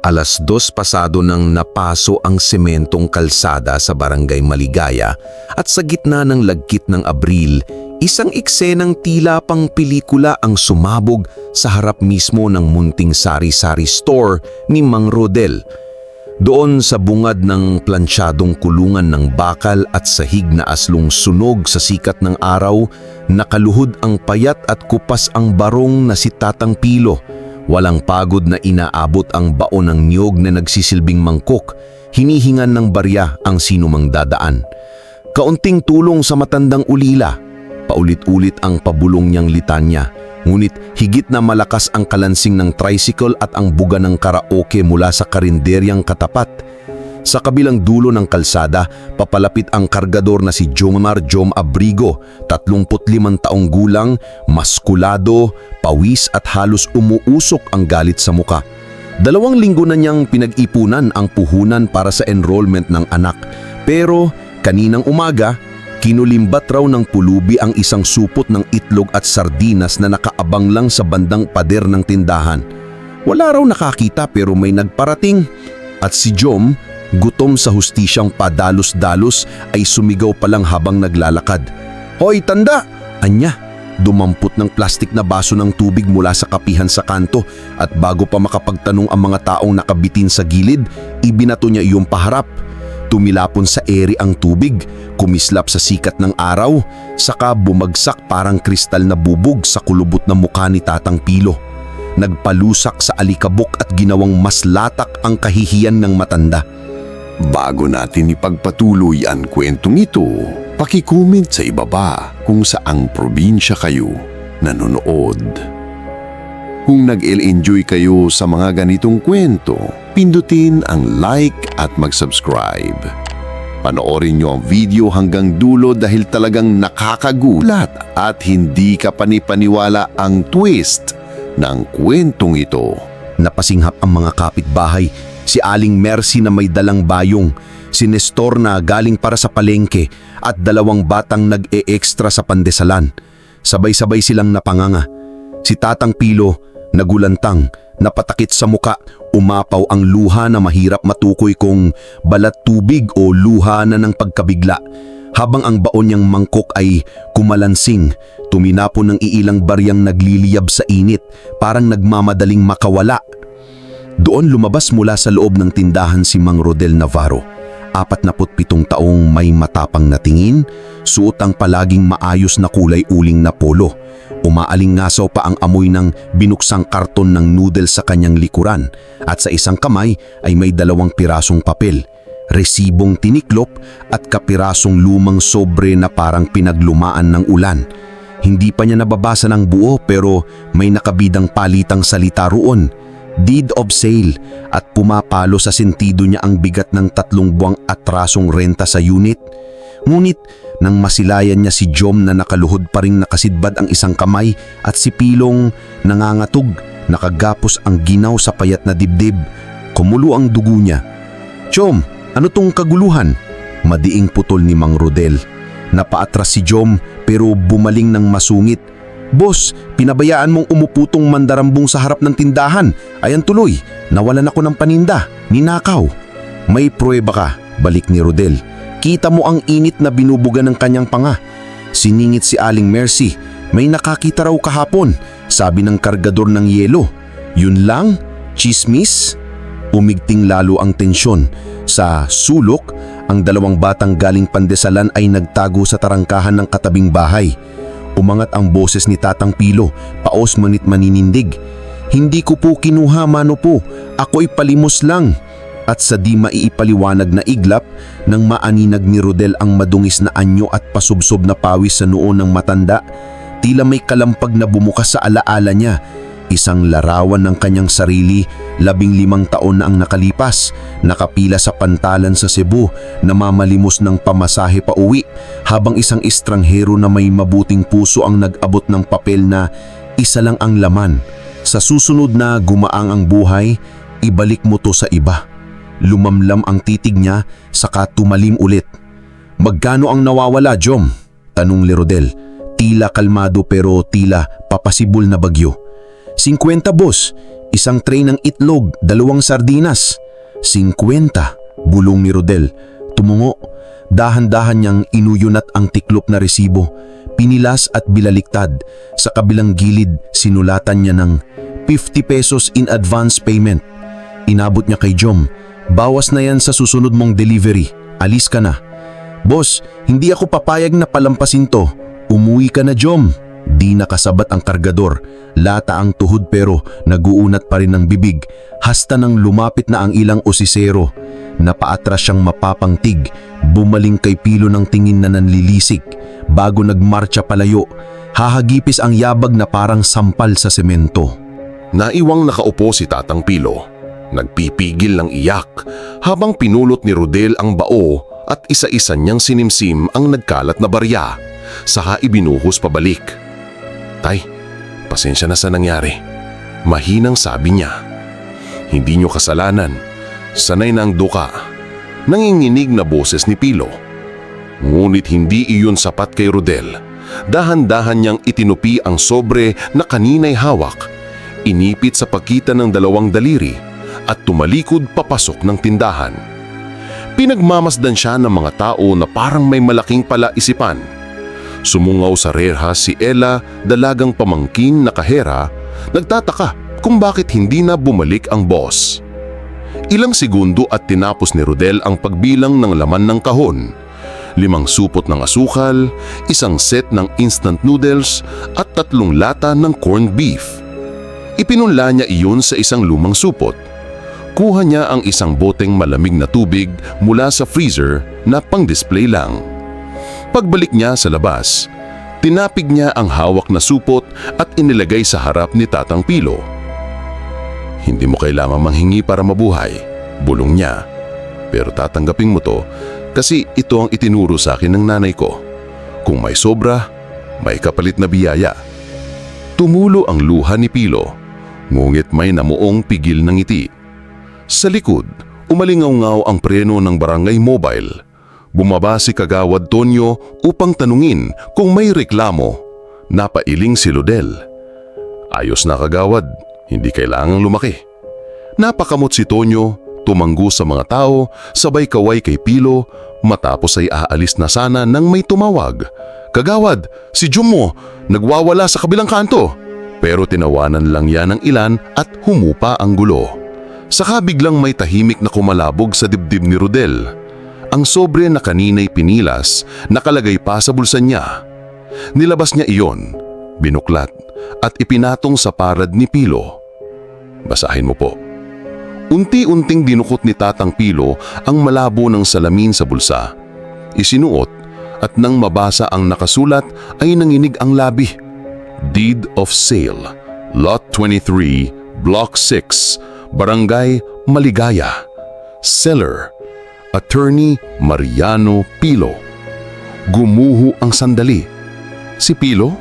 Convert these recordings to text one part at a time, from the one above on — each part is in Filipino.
Alas dos pasado nang napaso ang sementong kalsada sa barangay Maligaya at sa gitna ng lagkit ng Abril, isang eksenang tila pang pelikula ang sumabog sa harap mismo ng munting sari-sari store ni Mang Rodel. Doon sa bungad ng plansyadong kulungan ng bakal at sahig na aslong sunog sa sikat ng araw, nakaluhod ang payat at kupas ang barong na si Tatang Pilo. Walang pagod na inaabot ang baon ng niyog na nagsisilbing mangkok, hinihingan ng barya ang sinumang dadaan. Kaunting tulong sa matandang ulila, paulit-ulit ang pabulong niyang litanya, ngunit higit na malakas ang kalansing ng tricycle at ang buga ng karaoke mula sa karinderyang katapat. Sa kabilang dulo ng kalsada, papalapit ang kargador na si Jomar Jom Abrigo, 35 taong gulang, maskulado, pawis at halos umuusok ang galit sa muka. Dalawang linggo na niyang pinag-ipunan ang puhunan para sa enrollment ng anak. Pero kaninang umaga, kinulimbat raw ng pulubi ang isang supot ng itlog at sardinas na nakaabang lang sa bandang pader ng tindahan. Wala raw nakakita pero may nagparating. At si Jom, gutom sa hustisyang padalos-dalos ay sumigaw pa lang habang naglalakad. Hoy, tanda! Anya, dumampot ng plastik na baso ng tubig mula sa kapihan sa kanto at bago pa makapagtanong ang mga taong nakabitin sa gilid, ibinato niya iyong paharap. Tumilapon sa eri ang tubig, kumislap sa sikat ng araw, saka bumagsak parang kristal na bubog sa kulubot na mukha ni Tatang Pilo. Nagpalusak sa alikabok at ginawang mas latak ang kahihiyan ng matanda. Bago natin ipagpatuloy ang kwentong ito, pakicomment sa ibaba kung saang probinsya kayo nanonood. Kung nag-enjoy kayo sa mga ganitong kwento, pindutin ang like at mag-subscribe. Panoorin nyo ang video hanggang dulo dahil talagang nakakagulat at hindi ka panipaniwala ang twist ng kwentong ito. Napasinghap ang mga kapitbahay, si Aling Mercy na may dalang bayong, si Nestor na galing para sa palengke at dalawang batang nag-e-extra sa pandesalan. Sabay-sabay silang napanganga. Si Tatang Pilo, nagulantang, napatakit sa muka, umapaw ang luha na mahirap matukoy kung balat tubig o luha na ng pagkabigla. Habang ang baon niyang mangkok ay kumalansing, tuminapon ng iilang baryang nagliliyab sa init, parang nagmamadaling makawala. Doon lumabas mula sa loob ng tindahan si Mang Rodel Navarro. Apat na pitong taong may matapang na tingin, suot ang palaging maayos na kulay uling na polo. Umaalingasaw pa ang amoy ng binuksang karton ng noodle sa kanyang likuran at sa isang kamay ay may dalawang pirasong papel, resibong tiniklop at kapirasong lumang sobre na parang pinaglumaan ng ulan. Hindi pa niya nababasa ng buo pero may nakabidang palitang salita roon deed of sale at pumapalo sa sentido niya ang bigat ng tatlong buwang atrasong renta sa unit. Ngunit nang masilayan niya si Jom na nakaluhod pa rin nakasidbad ang isang kamay at si Pilong nangangatog, nakagapos ang ginaw sa payat na dibdib. Kumulo ang dugo niya. Jom, ano tong kaguluhan? Madiing putol ni Mang Rodel. Napaatras si Jom pero bumaling ng masungit Boss, pinabayaan mong umuputong mandarambong sa harap ng tindahan. Ayan tuloy, nawalan ako ng paninda, ninakaw. May pruweba ka, balik ni Rodel. Kita mo ang init na binubuga ng kanyang panga. Siningit si Aling Mercy, may nakakita raw kahapon, sabi ng kargador ng yelo. Yun lang? Chismis? Umigting lalo ang tensyon. Sa sulok, ang dalawang batang galing pandesalan ay nagtago sa tarangkahan ng katabing bahay. Umangat ang boses ni Tatang Pilo, paos manit maninindig. Hindi ko po kinuha mano po, ako'y palimos lang. At sa di maiipaliwanag na iglap, nang maaninag ni Rodel ang madungis na anyo at pasubsob na pawis sa noon ng matanda, tila may kalampag na bumukas sa alaala niya. Isang larawan ng kanyang sarili, labing limang taon na ang nakalipas, nakapila sa pantalan sa Cebu, namamalimos ng pamasahe pa uwi, habang isang estranghero na may mabuting puso ang nag-abot ng papel na isa lang ang laman. Sa susunod na gumaang ang buhay, ibalik mo to sa iba. Lumamlam ang titig niya, saka tumalim ulit. Magkano ang nawawala, Jom? Tanong ni Rodel. Tila kalmado pero tila papasibol na bagyo. 50 boss, isang tray ng itlog, dalawang sardinas. 50, bulong ni Rodel. Tumungo. Dahan-dahan niyang inuyunat ang tiklop na resibo. Pinilas at bilaliktad. Sa kabilang gilid, sinulatan niya ng 50 pesos in advance payment. Inabot niya kay Jom. Bawas na yan sa susunod mong delivery. Alis ka na. Boss, hindi ako papayag na palampasin to. Umuwi ka na, Jom. Di nakasabat ang kargador. Lata ang tuhod pero naguunat pa rin ng bibig. Hasta nang lumapit na ang ilang osisero. Napaatras siyang mapapangtig. Bumaling kay Pilo ng tingin na nanlilisik. Bago nagmarcha palayo, hahagipis ang yabag na parang sampal sa semento. Naiwang nakaupo si Tatang Pilo. Nagpipigil ng iyak habang pinulot ni Rodel ang bao at isa-isa niyang sinimsim ang nagkalat na barya. Saka ibinuhos pabalik. Tay, pasensya na sa nangyari. Mahinang sabi niya. Hindi niyo kasalanan. Sanay na ang duka. Nanginginig na boses ni Pilo. Ngunit hindi iyon sapat kay Rodel. Dahan-dahan niyang itinupi ang sobre na kanina'y hawak. Inipit sa pagitan ng dalawang daliri at tumalikod papasok ng tindahan. Pinagmamasdan siya ng mga tao na parang may malaking palaisipan. Sumungaw sa rerha si Ella, dalagang pamangkin na kahera, nagtataka kung bakit hindi na bumalik ang boss. Ilang segundo at tinapos ni Rodel ang pagbilang ng laman ng kahon. Limang supot ng asukal, isang set ng instant noodles at tatlong lata ng corned beef. Ipinunla niya iyon sa isang lumang supot. Kuha niya ang isang boteng malamig na tubig mula sa freezer na pang-display lang. Pagbalik niya sa labas, tinapig niya ang hawak na supot at inilagay sa harap ni Tatang Pilo. Hindi mo kailangan manghingi para mabuhay, bulong niya. Pero tatanggapin mo to kasi ito ang itinuro sa akin ng nanay ko. Kung may sobra, may kapalit na biyaya. Tumulo ang luha ni Pilo, ngunit may namuong pigil ng ngiti. Sa likod, umalingaw-ngaw ang preno ng barangay mobile. Bumaba si Kagawad Tonyo upang tanungin kung may reklamo. Napailing si Ludel. Ayos na kagawad, hindi kailangang lumaki. Napakamot si Tonyo, tumanggo sa mga tao, sabay kaway kay Pilo, matapos ay aalis na sana nang may tumawag. Kagawad, si Jum mo, nagwawala sa kabilang kanto. Pero tinawanan lang yan ng ilan at humupa ang gulo. Saka biglang may tahimik na kumalabog sa dibdib ni Rodel. Ang sobre na kanina'y pinilas, nakalagay pa sa bulsa niya. Nilabas niya iyon, binuklat, at ipinatong sa parad ni Pilo. Basahin mo po. Unti-unting dinukot ni Tatang Pilo ang malabo ng salamin sa bulsa. Isinuot at nang mabasa ang nakasulat ay nanginig ang labi. Deed of Sale, Lot 23, Block 6, Barangay Maligaya. Seller, Attorney Mariano Pilo. Gumuho ang sandali. Si Pilo,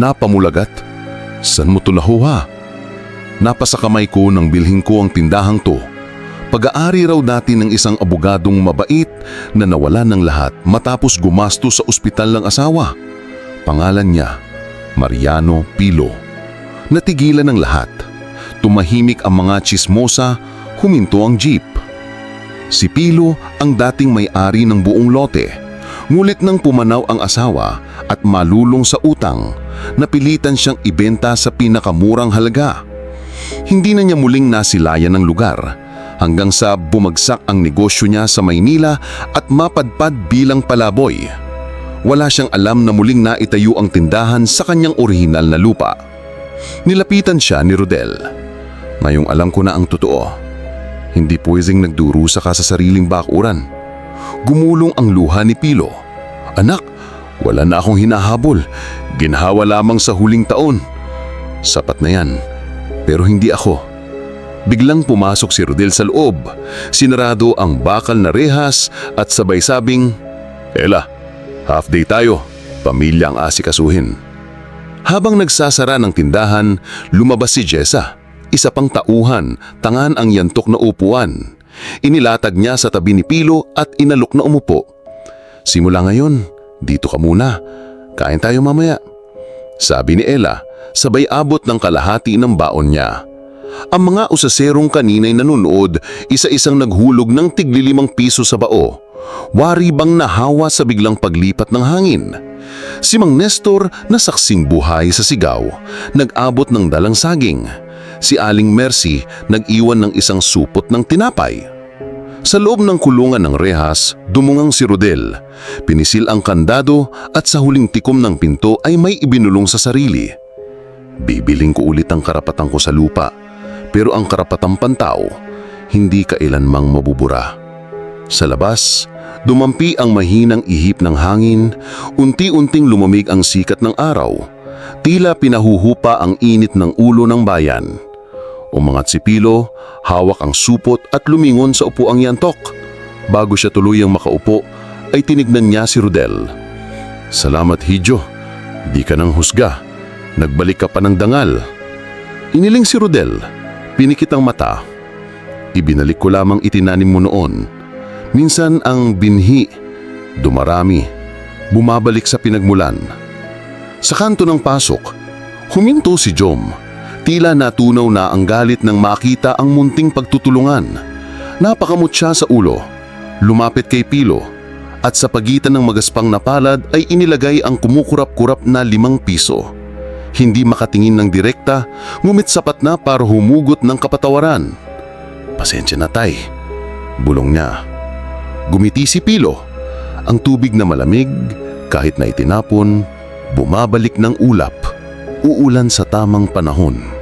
napamulagat. San mo tulaho Napasa kamay ko nang bilhin ko ang tindahang to. Pag-aari raw natin ng isang abogadong mabait na nawala ng lahat matapos gumasto sa ospital ng asawa. Pangalan niya, Mariano Pilo. Natigilan ng lahat. Tumahimik ang mga chismosa, huminto ang jeep. Si Pilo ang dating may-ari ng buong lote. Ngulit nang pumanaw ang asawa at malulong sa utang, napilitan siyang ibenta sa pinakamurang halaga. Hindi na niya muling nasilayan ng lugar hanggang sa bumagsak ang negosyo niya sa Maynila at mapadpad bilang palaboy. Wala siyang alam na muling naitayo ang tindahan sa kanyang orihinal na lupa. Nilapitan siya ni Rodel. Ngayong alam ko na ang totoo. Hindi pwedeng nagdurusa ka sa sariling bakuran. Gumulong ang luha ni Pilo. Anak, wala na akong hinahabol. Ginhawa lamang sa huling taon. Sapat na yan. Pero hindi ako. Biglang pumasok si Rodel sa loob. Sinarado ang bakal na rehas at sabay sabing, Ela, half day tayo. Pamilya ang asikasuhin. Habang nagsasara ng tindahan, lumabas si Jessa. Isa pang tauhan, tangan ang yantok na upuan. Inilatag niya sa tabi ni Pilo at inalok na umupo. Simula ngayon, dito ka muna. Kain tayo mamaya. Sabi ni Ella, sabay abot ng kalahati ng baon niya. Ang mga usaserong kanina'y nanonood, isa-isang naghulog ng tiglilimang piso sa bao. Wari bang nahawa sa biglang paglipat ng hangin? Si Mang Nestor na saksing buhay sa sigaw, nag-abot ng dalang saging. Si Aling Mercy nag-iwan ng isang supot ng tinapay. Sa loob ng kulungan ng rehas, dumungang si Rodel. Pinisil ang kandado at sa huling tikom ng pinto ay may ibinulong sa sarili. Bibiling ko ulit ang karapatan ko sa lupa, pero ang karapatang pantao, hindi kailanmang mabubura. Sa labas, dumampi ang mahinang ihip ng hangin, unti-unting lumamig ang sikat ng araw. Tila pinahuhupa ang init ng ulo ng bayan. Umangat si Pilo, hawak ang supot at lumingon sa upuang yantok. Bago siya tuluyang makaupo, ay tinignan niya si Rodel. Salamat Hidyo, di ka nang husga. Nagbalik ka pa ng dangal. Iniling si Rodel, pinikit ang mata. Ibinalik ko lamang itinanim mo noon. Minsan ang binhi, dumarami, bumabalik sa pinagmulan. Sa kanto ng pasok, huminto si Jom. Tila natunaw na ang galit nang makita ang munting pagtutulungan. Napakamot siya sa ulo. Lumapit kay Pilo at sa pagitan ng magaspang na palad ay inilagay ang kumukurap-kurap na limang piso. Hindi makatingin ng direkta, ngumit sapat na para humugot ng kapatawaran. Pasensya na tay, bulong niya. Gumiti si Pilo. Ang tubig na malamig, kahit na itinapon, bumabalik ng ulap. Uulan sa tamang panahon.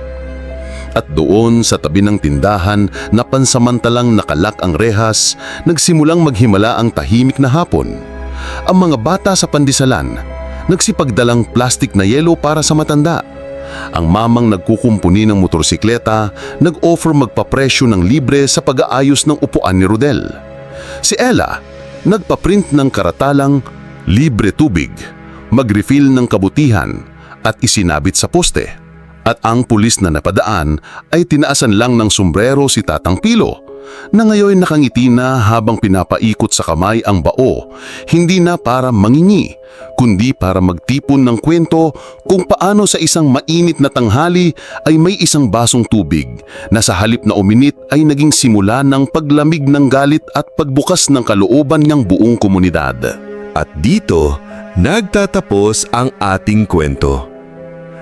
At doon sa tabi ng tindahan na pansamantalang nakalak ang rehas, nagsimulang maghimala ang tahimik na hapon. Ang mga bata sa pandisalan, nagsipagdalang plastik na yelo para sa matanda. Ang mamang nagkukumpuni ng motorsikleta, nag-offer magpapresyo ng libre sa pag-aayos ng upuan ni Rodel. Si Ella, nagpaprint ng karatalang libre tubig, mag-refill ng kabutihan at isinabit sa poste. At ang pulis na napadaan ay tinaasan lang ng sombrero si Tatang Pilo na ngayon nakangiti na habang pinapaikot sa kamay ang bao, hindi na para mangingi, kundi para magtipon ng kwento kung paano sa isang mainit na tanghali ay may isang basong tubig na sa halip na uminit ay naging simula ng paglamig ng galit at pagbukas ng kalooban ng buong komunidad. At dito, nagtatapos ang ating kwento.